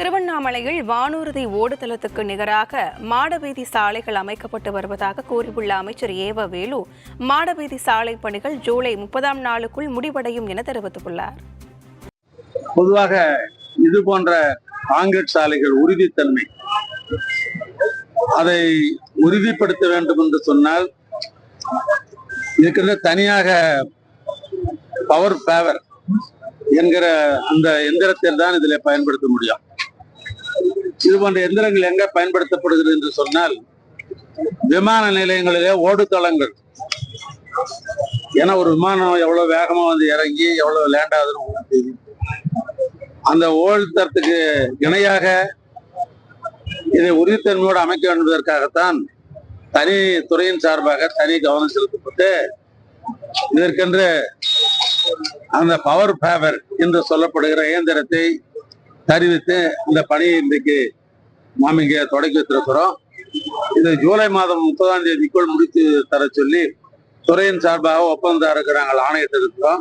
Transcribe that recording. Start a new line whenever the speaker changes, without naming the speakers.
திருவண்ணாமலையில் வானூர்தி ஓடுதளத்துக்கு நிகராக மாடவீதி சாலைகள் அமைக்கப்பட்டு வருவதாக கூறியுள்ள அமைச்சர் ஏவ வேலு மாடவீதி சாலை பணிகள் ஜூலை முப்பதாம் நாளுக்குள் முடிவடையும் என தெரிவித்துள்ளார்.
பொதுவாக இது போன்ற காங்கிரீட் சாலைகள் உறுதித்தன்மை. அதை உறுதிப்படுத்த வேண்டும் என்று சொன்னால் இருக்கின்ற தனியாக பவர் பேவர் என்கிற அந்த எந்திரத்தில் தான் இதில் பயன்படுத்த முடியும். இது போன்ற எந்திரங்கள் எங்க பயன்படுத்தப்படுகிறது என்று சொன்னால் விமான நிலையங்களிலே ஓடுதளங்கள். ஏன்னா ஒரு விமானம் எவ்வளவு வேகமா வந்து இறங்கி எவ்வளவு லேண்ட் ஆகுதுன்னு உங்களுக்கு தெரியும் அந்த ஓடுத்தரத்துக்கு இணையாக இதை உறுதித்தன்மையோடு அமைக்க வேண்டுவதற்காகத்தான் தனி துறையின் சார்பாக தனி கவனம் செலுத்தப்பட்டு இதற்கென்று அந்த பவர் ஃபேவர் என்று சொல்லப்படுகிற இயந்திரத்தை தெரிவித்து இந்த பணியை இன்றைக்கு நாம் இங்கே தொடங்கி வைத்திருக்கிறோம். இது ஜூலை மாதம் முப்பதாம் தேதிக்குள் முடித்து தர சொல்லி துறையின் சார்பாக ஒப்பந்ததாருக்கு நாங்கள் ஆணையிட்டிருக்கிறோம்